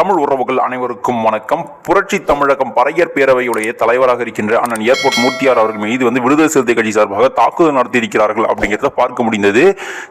தமிழ் உறவுகள் அனைவருக்கும் வணக்கம். புரட்சி தமிழகம் பறையர் பேரவையுடைய தலைவராக இருக்கின்ற அண்ணன் ஏர்போர்ட் மூர்த்தியார் அவர்கள் மீது வந்து விடுதலை சிறுத்தை கட்சி சார்பாக தாக்குதல் நடத்தியிருக்கிறார்கள் அப்படிங்கிறத பார்க்க முடிந்தது.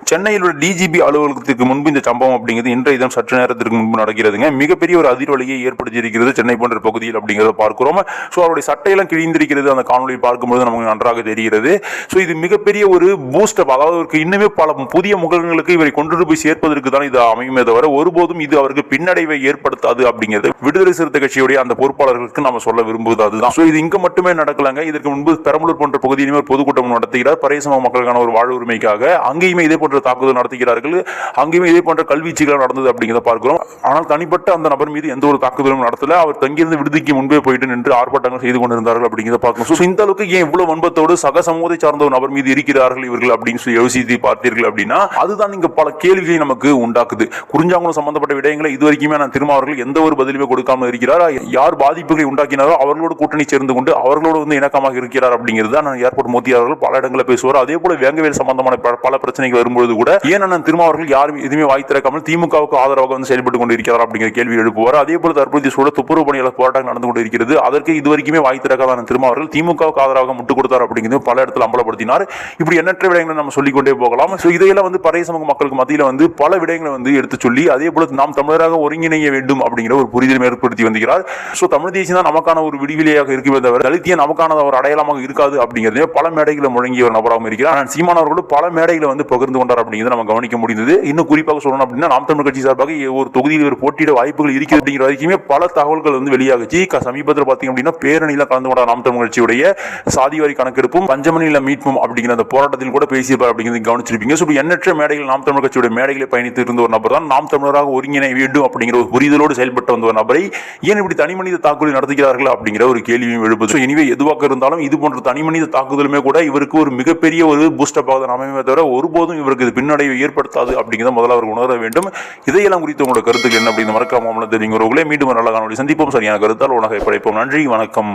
சென்னையில் உள்ள டிஜிபி அலுவலகத்துக்கு முன்பு இந்த சம்பவம் அப்படிங்கிறது இன்றைய தினம் சற்று நேரத்திற்கு முன்பு நடக்கிறதுங்க. மிகப்பெரிய ஒரு அதிர்வலையை ஏற்படுத்தியிருக்கிறது சென்னை போன்ற பகுதியில் அப்படிங்கிறத பார்க்கிறோம். ஸோ அவருடைய சட்டையெல்லாம் கிழிந்திருக்கிறது அந்த காணொலியை பார்க்கும்போது நமக்கு நன்றாக தெரிகிறது. ஸோ இது மிகப்பெரிய ஒரு பூஸ்டப் அதாவது அவருக்கு இன்னுமே பல புதிய முகங்களுக்கு இவரை கொண்டு போய் சேர்ப்பதற்கு தான் இது அமையுமே தவிர ஒருபோதும் இது அவருக்கு பின்னடைவை ஏற்படுத்தாது அப்படிங்கிறது விடுதலை சிறுத்தை கட்சியுடைய அந்த பொறுப்பாளர்களுக்கு நம்ம சொல்ல விரும்புவது அதுதான். ஸோ இது இங்க மட்டுமே நடக்கலாங்க. இதற்கு முன்பு பெரம்பலூர் போன்ற பகுதியிலுமே ஒரு பொதுக்கூட்டம் நடத்துகிறார். பரையசம மக்களுக்கான ஒரு வாழ் உரிமைக்காக. அங்கேயுமே இதே போன்ற தாக்குதல் நடத்துகிறார்கள். அங்கேயுமே இதே போன்ற கல்வீச்சுகள் நடந்தது அப்படிங்கிறத பார்க்கிறோம். ஆனால் தனிப்பட்ட அந்த நபர் மீது எந்த ஒரு தாக்குதலும் நடத்தல. அவர் தங்கியிருந்து விடுதிக்கு முன்பே போயிட்டு நின்று ஆர்ப்பாட்டங்கள் செய்து கொண்டிருந்தார்கள் அப்படிங்கிறத பார்க்கணும் ஸோ இந்த அளவுக்கு ஏன் இவ்வளவு வன்பத்தோடு சக சமூகத்தை சார்ந்த ஒரு நபர் மீது இருக்கிறார்கள் இவர்கள் அப்படின்னு சொல்லி யோசித்து பார்த்தீர்கள் அப்படின்னா அதுதான் இங்க பல கேள்விகளை நமக்கு உண்டாக்குது. குறிஞ்சாங்குளம் சம்பந்தப்பட்ட விடயங்களை இது வரைக்குமே நான் திரும்ப அவர்கள் எந்த ஒரு பதிலுமே கொடுக்காமல் இருக்கிறார்? யார் பாதிப்புகளை உண்டாக்கினாரோ அவர்களோடு கூட்டணி சேர்ந்து கொண்டு அவர்களோடு வந்து இணக்கமாக இருக்கிறார் அப்படிங்கிறது தான் ஏர்போர்ட் மோதி அவர்கள் பல இடங்களில் பேசுவார். அதே போல வேங்கவேல் சம்பந்தமான பல பிரச்சனைகள் வரும்பொழுது கூட ஏன் அண்ணன் திரும்ப அவர்கள் யாரும் எதுவுமே வாய் திறக்காமல் திமுகவுக்கு ஆதரவாக வந்து செயல்பட்டு கொண்டிருக்கிறார் அப்படிங்கிற கேள்வி எழுப்புவார். அதே போல தற்போதைய சூழல் துப்புரவு பணியாளர் போராட்டம் நடந்து கொண்டு இருக்கிறது அதற்கு இது வரைக்குமே வாய் திறக்காத திரும்ப அவர்கள் திமுகவுக்கு ஆதரவாக முட்டு கொடுத்தார் அப்படிங்கிறது பல இடத்துல அம்பலப்படுத்தினார். இப்படி எண்ணற்ற விடயங்களை நம்ம சொல்லிக்கொண்டே போகலாம். ஸோ இதையெல்லாம் வந்து பறைய சமூக மக்களுக்கு மத்தியில் வந்து பல விடயங்களை வந்து எடுத்து சொல்லி அதே போல நாம் தமிழராக ஒருங்கிணைய வேண்டும் அப்படிங்கிற ஒரு புரிதலை ஏற்படுத்தி வந்திருக்கிறார். ஸோ தமிழ் தேசியம் தான் நமக்கான ஒரு விடுவிலையாக இருக்குமே தவிர தலித்திய நமக்கான ஒரு அடையாளமாக இருக்காது அப்படிங்கிறதே பல மேடைகளை முழங்கிய ஒரு நபராகவும் இருக்கிறார். ஆனால் சீமான் அவர்களும் பல மேடைகளை வந்து பகிர்ந்து கொண்டார் அப்படிங்கிறது நம்ம கவனிக்க முடிந்தது. இன்னும் குறிப்பாக சொல்லணும் அப்படின்னா நாம் தமிழ் கட்சி சார்பாக ஒரு தொகுதியில் ஒரு போட்டியிட வாய்ப்புகள் இருக்கிறது அப்படிங்கிற வரைக்குமே பல தகவல்கள் வந்து வெளியாகுச்சு. சமீபத்தில் பார்த்தீங்க அப்படின்னா பேரணியில் கலந்து கொண்ட நாம் தமிழ் கட்சியுடைய சாதிவாரி கணக்கெடுப்பும் பஞ்சமணியில் மீட்பும் அப்படிங்கிற அந்த போராட்டத்தில் கூட பேசியிருப்பார் அப்படிங்கிறது கவனிச்சிருப்பீங்க. ஸோ எண்ணற்ற மேடைகள் நாம் தமிழ் கட்சியுடைய மேடைகளை பயணித்து இருந்த ஒரு நபர் தான் நாம் தமிழராக ஒருங்கிணை வேண்டும் அப்படிங்கிற ஒரு புரிதலோடு செயல்பட்டு வந்த நபரை ஏன் இப்படி தனி மனித தாக்குதல் நடத்துகிறார்கள் அப்படிங்கிற ஒரு கேள்வியும் எழுப்புது. ஸோ எனவே எதுவாக இருந்தாலும் இது போன்ற தனி மனித தாக்குதலுமே கூட இவருக்கு ஒரு மிகப்பெரிய ஒரு பூஸ்டப் ஆகுது. அமையுமே தவிர ஒருபோதும் இவருக்கு இது பின்னடைவை ஏற்படுத்தாது அப்படிங்கிறத முதல்ல அவர் உணர வேண்டும். இதையெல்லாம் குறித்து உங்களோட கருத்துக்கள் என்ன அப்படின்னு மறக்காமல் தெரிவிங்க. மீண்டும் ஒரு நல்ல காணொலி சந்திப்போம். சரியான கருத்தால் உலகை படைப்போம். நன்றி வணக்கம்.